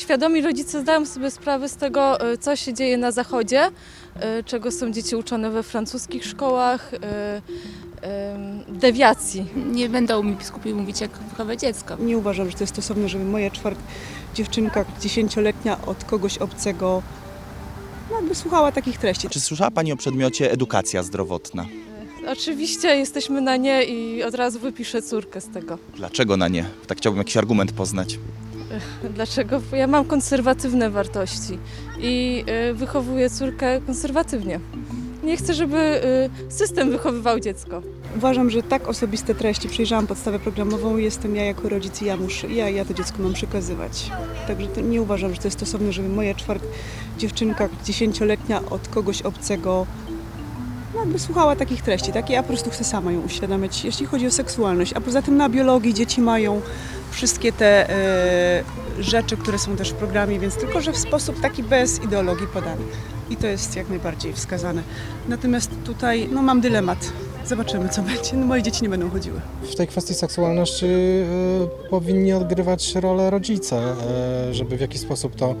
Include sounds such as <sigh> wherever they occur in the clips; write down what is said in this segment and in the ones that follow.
Świadomi rodzice zdają sobie sprawę z tego, e, co się dzieje na Zachodzie, e, czego są dzieci uczone we francuskich szkołach, e, dewiacji. Nie będą mi biskupi mówić, jak wychować dziecko. Nie uważam, że to jest stosowne, żeby moja czwart dziewczynka dziesięcioletnia od kogoś obcego no, jakby słuchała takich treści. Czy słyszała Pani o przedmiocie edukacja zdrowotna? Oczywiście jesteśmy na nie i od razu wypiszę córkę z tego. Dlaczego na nie? Tak chciałbym jakiś argument poznać. <laughs> Dlaczego? Ja mam konserwatywne wartości i e, wychowuję córkę konserwatywnie. Nie chcę, żeby e, system wychowywał dziecko. Uważam, że tak osobiste treści, przejrzałam podstawę programową, jestem ja jako rodzic i ja muszę, ja, ja to dziecku mam przekazywać. Także nie uważam, że to jest stosowne, żeby moja czwart dziewczynka dziesięcioletnia od kogoś obcego jakby słuchała takich treści. Tak? Ja po prostu chcę sama ją uświadamiać, jeśli chodzi o seksualność. A poza tym na biologii dzieci mają wszystkie te e, rzeczy, które są też w programie, więc tylko, że w sposób taki bez ideologii podany. I to jest jak najbardziej wskazane. Natomiast tutaj no, mam dylemat. Zobaczymy, co będzie. No, moje dzieci nie będą chodziły. W tej kwestii seksualności y, powinni odgrywać rolę rodzice, y, żeby w jakiś sposób to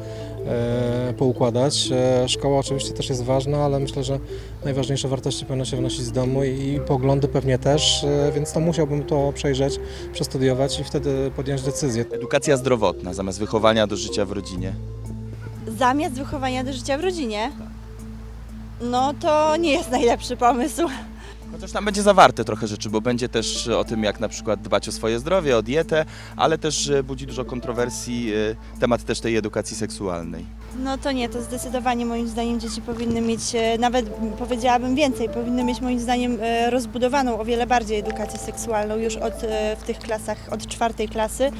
poukładać. Y, szkoła oczywiście też jest ważna, ale myślę, że najważniejsze wartości powinno się wynosić z domu i, poglądy pewnie też, y, więc to musiałbym to przejrzeć, przestudiować i wtedy podjąć decyzję. Edukacja zdrowotna zamiast wychowania do życia w rodzinie. Zamiast wychowania do życia w rodzinie, no to nie jest najlepszy pomysł. Chociaż tam będzie zawarte trochę rzeczy, bo będzie też o tym, jak na przykład dbać o swoje zdrowie, o dietę, ale też e, budzi dużo kontrowersji e, temat też tej edukacji seksualnej. No to nie, to zdecydowanie moim zdaniem dzieci powinny mieć, e, nawet powiedziałabym więcej, powinny mieć moim zdaniem rozbudowaną o wiele bardziej edukację seksualną już od, w tych klasach, od czwartej klasy,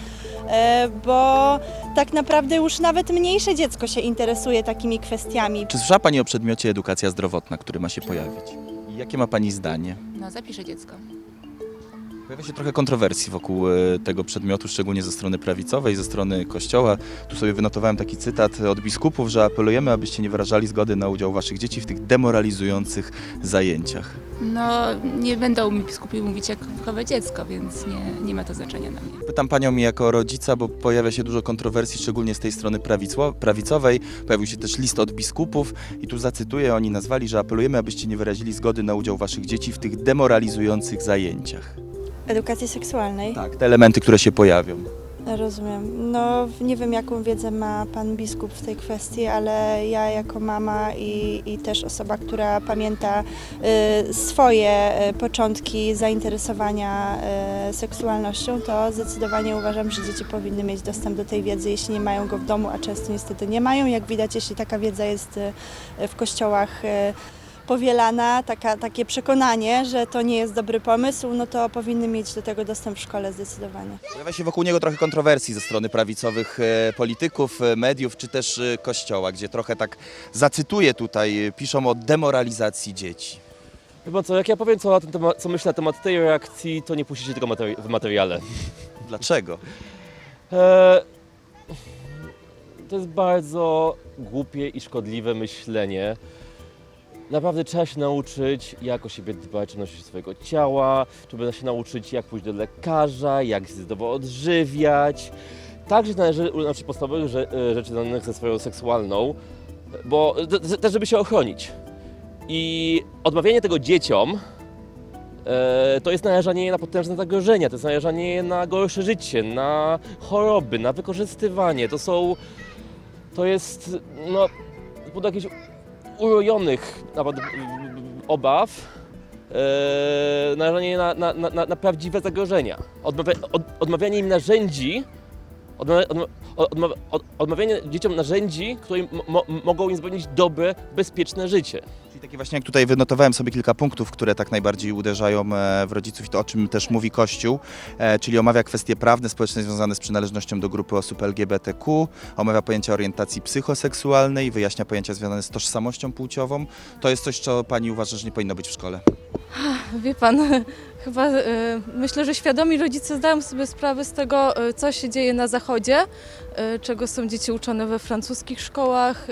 bo tak naprawdę już nawet mniejsze dziecko się interesuje takimi kwestiami. Czy słyszała Pani o przedmiocie edukacja zdrowotna, który ma się pojawić? Jakie ma Pani zdanie? No, zapiszę dziecko. Pojawia się trochę kontrowersji wokół e, tego przedmiotu, szczególnie ze strony prawicowej, ze strony kościoła. Tu sobie wynotowałem taki cytat od biskupów, że apelujemy, abyście nie wyrażali zgody na udział waszych dzieci w tych demoralizujących zajęciach. No, nie będą mi biskupi mówić, jak wychować dziecko, więc nie, nie ma to znaczenia dla mnie. Pytam Panią jako rodzica, bo pojawia się dużo kontrowersji, szczególnie z tej strony prawico- prawicowej. Pojawił się też list od biskupów i tu zacytuję, oni nazwali, że apelujemy, abyście nie wyrazili zgody na udział waszych dzieci w tych demoralizujących zajęciach. Edukacji seksualnej. Tak, te elementy, które się pojawią. Rozumiem. No nie wiem jaką wiedzę ma pan biskup w tej kwestii, ale ja jako mama i, i też osoba, która pamięta y, swoje y, początki zainteresowania y, seksualnością, to zdecydowanie uważam, że dzieci powinny mieć dostęp do tej wiedzy, jeśli nie mają go w domu, a często niestety nie mają. Jak widać, jeśli taka wiedza jest y, w kościołach y, powielana, taka, takie przekonanie, że to nie jest dobry pomysł, no to powinny mieć do tego dostęp w szkole zdecydowanie. Pojawia się wokół niego trochę kontrowersji ze strony prawicowych e, polityków, e, mediów czy też e, kościoła, gdzie trochę tak zacytuję tutaj, e, piszą o demoralizacji dzieci. Chyba co, jak ja powiem, co, na ten temat, co myślę na temat tej reakcji, to nie puścicie tego materi- w materiale. <laughs> Dlaczego? Eee, to jest bardzo głupie i szkodliwe myślenie. Naprawdę trzeba się nauczyć, jak o siebie dbać, odnośnie swojego ciała, trzeba się nauczyć, jak pójść do lekarza, jak się zdrowo odżywiać. Także należy uczyć podstawowych e, rzeczy związanych ze swoją seksualną, bo te- te- też, żeby się ochronić. I odmawianie tego dzieciom e, to jest narażanie na potężne zagrożenia, to jest narażanie na gorsze życie, na choroby, na wykorzystywanie. To są. To jest. No. Pod jakichś urojonych nawet obaw. E, narażanie je na, na, na, na- prawdziwe zagrożenia. Odmawia, od, odmawianie im narzędzi. Odmawia, odma, odma, od, odmawianie dzieciom narzędzi, które mo, mogą im zapewnić dobre, bezpieczne życie. Takie właśnie jak tutaj wynotowałem sobie kilka punktów, które tak najbardziej uderzają e, w rodziców i to o czym też mówi Kościół, e, czyli omawia kwestie prawne, społeczne związane z przynależnością do grupy osób LGBTQ, omawia pojęcia orientacji psychoseksualnej, wyjaśnia pojęcia związane z tożsamością płciową. To jest coś, co pani uważa, że nie powinno być w szkole. Wie pan, <laughs> chyba e, myślę, że świadomi rodzice zdają sobie sprawę z tego, co się dzieje na Zachodzie, czego są dzieci uczone we francuskich szkołach,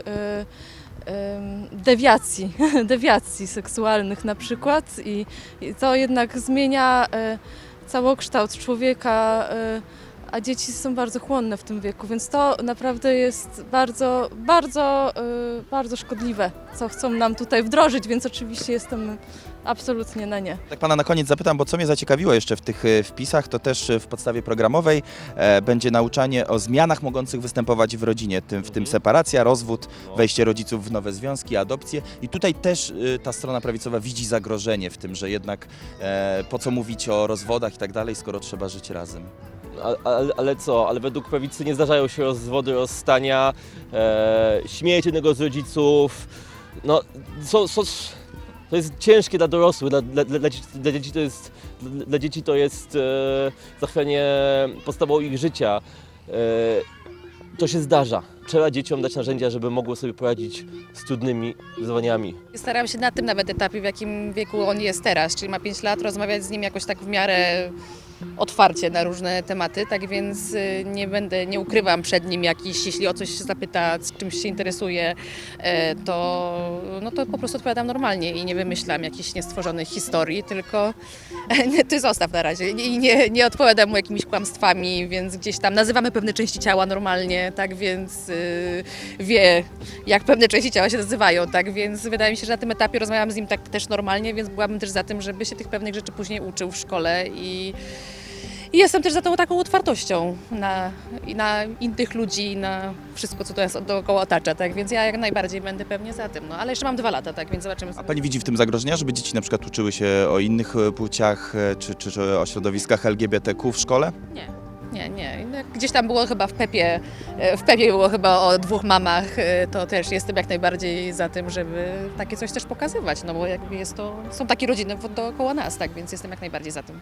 dewiacji, <laughs> dewiacji seksualnych na przykład i, i to jednak zmienia e, całokształt człowieka, e, a dzieci są bardzo chłonne w tym wieku, więc to naprawdę jest bardzo, bardzo, y, bardzo szkodliwe, co chcą nam tutaj wdrożyć, więc oczywiście jestem absolutnie na nie. Tak pana na koniec zapytam, bo co mnie zaciekawiło jeszcze w tych e, wpisach, to też e, w podstawie programowej e, będzie nauczanie o zmianach mogących występować w rodzinie, tym, w tym Mhm. separacja, rozwód, wejście rodziców w nowe związki, adopcje. I tutaj też e, ta strona prawicowa widzi zagrożenie w tym, że jednak e, po co mówić o rozwodach i tak dalej, skoro trzeba żyć razem. Ale, ale co? Ale według prawicy nie zdarzają się rozwody, rozstania, e, śmierć jednego z rodziców. No, co, co, to jest ciężkie dla dorosłych, dla, dla, dla, dla dzieci to jest, dla, dla dzieci to jest e, zachwianie podstawą ich życia. E, to się zdarza. Trzeba dzieciom dać narzędzia, żeby mogły sobie poradzić z trudnymi wyzwaniami. Staram się na tym nawet etapie, w jakim wieku on jest teraz, czyli ma 5 lat, rozmawiać z nim jakoś tak w miarę otwarcie na różne tematy, tak więc y, nie będę, nie ukrywam przed nim jakiś, jeśli o coś się zapyta, z czymś się interesuje, e, to, no to po prostu odpowiadam normalnie i nie wymyślam jakichś niestworzonych historii, tylko <laughs> ty zostaw na razie i nie, nie odpowiadam mu jakimiś kłamstwami, więc gdzieś tam nazywamy pewne części ciała normalnie, tak więc y, wie, jak pewne części ciała się nazywają, tak więc wydaje mi się, że na tym etapie rozmawiam z nim tak też normalnie, więc byłabym też za tym, żeby się tych pewnych rzeczy później uczył w szkole i, i jestem też za tą taką otwartością na, i na innych ludzi, na wszystko, co to nas dookoła otacza, tak więc ja jak najbardziej będę pewnie za tym, no ale jeszcze mam dwa lata, tak więc zobaczymy. A pani widzi w tym zagrożenia, żeby dzieci na przykład uczyły się o innych e, płciach e, czy, czy, czy o środowiskach LGBTQ w szkole? Nie, nie, nie. Gdzieś tam było chyba w Pepie, e, w Pepie było chyba o dwóch mamach, to też jestem jak najbardziej za tym, żeby takie coś też pokazywać, no bo jakby jest to, są takie rodziny dookoła nas, tak więc jestem jak najbardziej za tym.